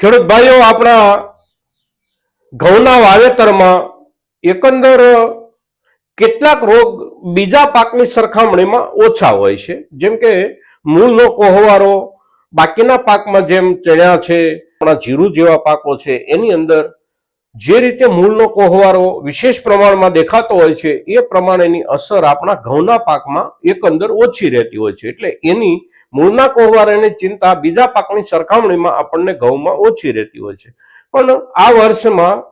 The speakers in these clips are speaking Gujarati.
ખેડૂત ભાઈઓ, આપણા ઘઉંના વાવેતરમાં એકંદર કેટલાક રોગ બીજા પાકની સરખામણીમાં ઓછા હોય છે. જેમ કે મૂળનો કોહવારો, બાકીના પાકમાં જેમ ચણ્યા છે, આપણા જીરું જેવા પાકો છે, એની અંદર જે રીતે મૂળનો કોહવારો વિશેષ પ્રમાણમાં દેખાતો હોય છે, એ પ્રમાણેની અસર આપણા ઘઉંના પાકમાં એકંદર ઓછી રહેતી હોય છે. એટલે એની મૂળના કોહવારાની ચિંતા બીજા પાકની સરખામણીમાં આપણને ઘઉંમાં ઓછી રહેતી હોય છે. પણ આ વર્ષમાં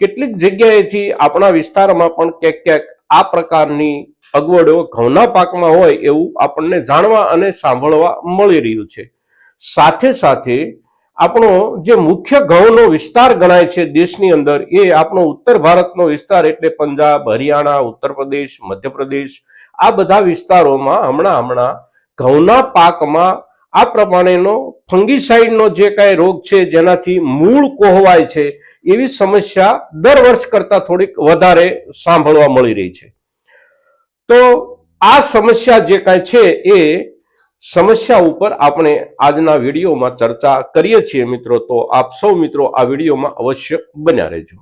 કેટલીક જગ્યાએથી આપણા વિસ્તારમાં પણ ક્યાંક ક્યાંક આ પ્રકારની અગવડો ઘઉંના પાકમાં હોય એવું આપણને જાણવા અને સાંભળવા મળી રહ્યું છે. સાથે સાથે આપણો જે મુખ્ય ઘઉંનો વિસ્તાર ગણાય છે દેશની અંદર એ આપણો ઉત્તર ભારતનો વિસ્તાર એટલે પંજાબ, હરિયાણા, ઉત્તર પ્રદેશ, મધ્યપ્રદેશ આ બધા વિસ્તારોમાં હમણાં હમણાં ઘઉંના પાકમાં આ પ્રમાણેનો ફંગીસાઇડનો જે કાંઈ રોગ છે, જેનાથી મૂળ કોહવાય છે, એવી સમસ્યા દર વર્ષ કરતાં થોડીક વધારે સાંભળવા મળી રહી છે. તો આ સમસ્યા જે કાંઈ છે, એ સમસ્યા ઉપર આપણે આજના વિડીયોમાં ચર્ચા કરીએ છીએ મિત્રો. તો આપ સૌ મિત્રો આ વિડીયોમાં અવશ્ય બન્યા રહેજો.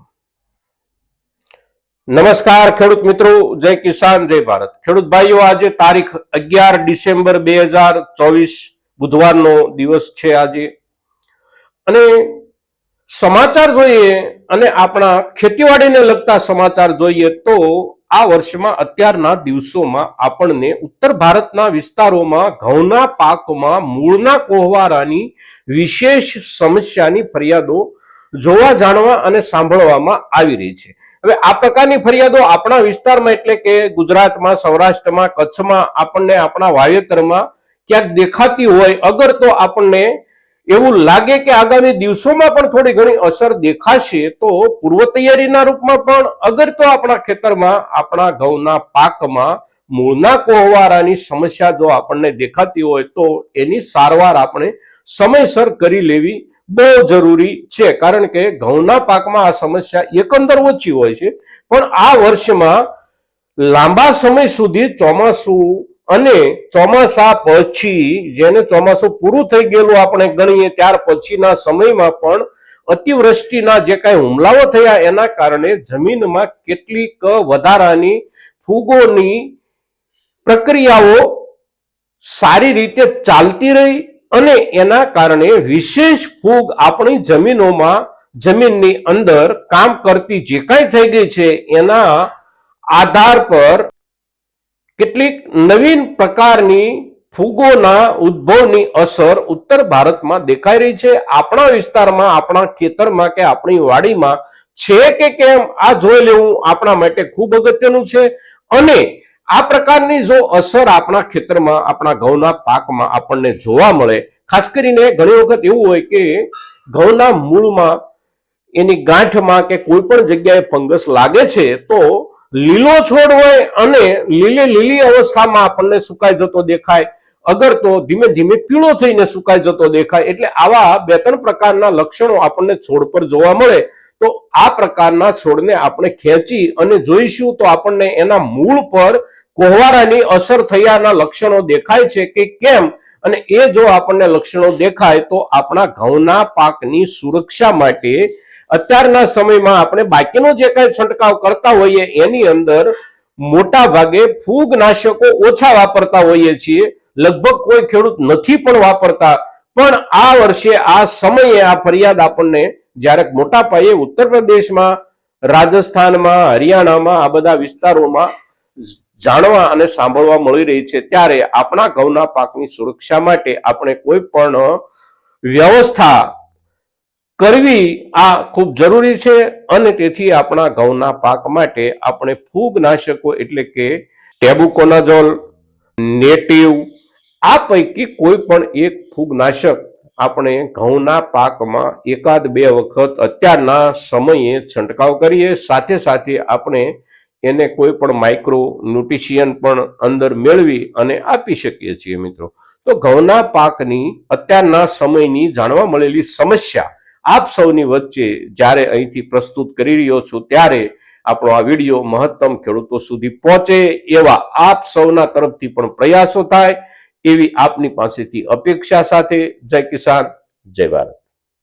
નમસ્કાર, ખેડૂત મિત્રો. જય કિસાન, જય ભારત. ખેડૂત ભાઈઓ, આજે તારીખ અગિયાર ડિસેમ્બર બે હજાર ચોવીસ બુધવારનો દિવસ છે આજે. અને સમાચાર જોઈએ અને આપણા ખેતીવાડીને લગતા સમાચાર જોઈએ તો આ વર્ષમાં અત્યારના દિવસોમાં આપણને ઉત્તર ભારતના વિસ્તારોમાં ઘઉંના પાકમાં મૂળના કોહવારાની વિશેષ સમસ્યાની ફરિયાદો જોવા, જાણવા અને સાંભળવામાં આવી રહી છે. હવે આ પ્રકારની ફરિયાદો આપણા વિસ્તારમાં એટલે કે ગુજરાતમાં, સૌરાષ્ટ્રમાં, કચ્છમાં આપણને આપણા વાવેતરમાં ક્યાંક દેખાતી હોય, અગર તો આપણને એવું લાગે કે આગામી દિવસોમાં પણ થોડી ઘણી અસર દેખાશે, તો પૂર્વ તૈયારીના રૂપમાં પણ અગર તો આપણા ખેતરમાં, આપણા ઘઉંના પાકમાં મૂળના કોહવારાની સમસ્યા જો આપણને દેખાતી હોય, તો એની સારવાર આપણે સમયસર કરી લેવી બહુ જરૂરી છે. કારણ કે ઘઉંના પાકમાં આ સમસ્યા એકંદર ઓછી હોય છે. પણ આ વર્ષમાં લાંબા સમય સુધી ચોમાસું અને ચોમાસા પછી જેને ચોમાસું પૂરું થઈ ગયેલું આપણે ગણીએ ત્યાર પછીના સમયમાં પણ અતિવૃષ્ટિના જે કાંઈ હુમલાઓ થયા એના કારણે જમીનમાં કેટલીક વધારાની ફૂગોની પ્રક્રિયાઓ સારી રીતે ચાલતી રહી અને એના કારણે વિશેષ ફૂગ આપણી જમીનોમાં, જમીનની અંદર કામ કરતી જે કાંઈ થઈ ગઈ છે, એના આધાર પર કેટલીક નવીન પ્રકારની ફૂગોના ઉદ્ભવની અસર ઉત્તર ભારતમાં દેખાઈ રહી છે. આપણા વિસ્તારમાં, આપણા ખેતરમાં કે આપણી વાડીમાં છે કે કેમ, આ જોઈ લેવું આપણા માટે ખૂબ અગત્યનું છે. અને આ પ્રકારની જો અસર આપણા ખેતરમાં, આપણા ઘઉંના પાકમાં આપણને જોવા મળે, ખાસ કરીને ઘણી વખત એવું હોય કે ઘઉંના મૂળમાં એની ગાંઠમાં કે કોઈ પણ જગ્યાએ ફંગસ લાગે છે, તો લીલો છોડ હોય અને લીલી લીલી અવસ્થામાં આપણને સુકાઈ જતો દેખાય. અગર તો ધીમે ધીમે પીળો થઈને સુકાઈ જતો દેખાય. એટલે આવા બે ત્રણ પ્રકારના લક્ષણો આપણને છોડ પર જોવા મળે. તો આ પ્રકારના છોડને આપણે ખેંચી અને જોઈશું તો આપણને એના મૂળ પર કોહવારાની અસર થયાના લક્ષણો દેખાય છે કે કેમ? અને એ જો આપણને લક્ષણો દેખાય તો આપણા ઘઉંના પાકની સુરક્ષા માટે અત્યારના સમયમાં આપણે બાકીનો જે કાંઈ છંટકાવ કરતા હોઈએ એની અંદર મોટા ભાગે ફૂગનાશકો ઓછા વાપરતા હોઈએ છીએ. લગભગ કોઈ ખેડૂત નથી પણ વાપરતા. પણ આ વર્ષે, આ સમયે આ ફરિયાદ આપણને જ્યારે મોટા પાયે ઉત્તર પ્રદેશમાં, રાજસ્થાનમાં, હરિયાણામાં આ બધા વિસ્તારોમાં જાણવા અને સાંભળવા મળી રહી છે ત્યારે આપણા ઘઉંના પાકની સુરક્ષા માટે આપણે કોઈ પણ વ્યવસ્થા કરવી આ ખૂબ જરૂરી છે અને તેથી આપણા ઘઉંના પાક માટે આપણે ફૂગનાશકો એટલે કે ટેબુકોનાઝોલ, નેટિવ, આ પૈકી કોઈ પણ એક ફૂગનાશક આપણે ઘઉંના પાકમાં એકાદ બે વખત અત્યારના સમયે છંટકાવ કરીએ. સાથે સાથે આપણે એને કોઈ પણ માઇક્રો ન્યુટ્રિશિયન પણ અંદર મેળવી અને આપી શકીએ છીએ મિત્રો. તો ઘઉંના પાકની અત્યારના સમયની જાણવા મળેલી સમસ્યા આપ સૌની વચ્ચે જ્યારે અહીંથી પ્રસ્તુત કરી રહ્યો છું ત્યારે આપણો આ વીડિયો મહત્તમ ખેડૂતો સુધી પહોંચે એવા આપ સૌના તરફથી પણ પ્રયાસો થાય એવી આપની પાસેથી અપેક્ષા સાથે જય કિસાન, જય ભારત.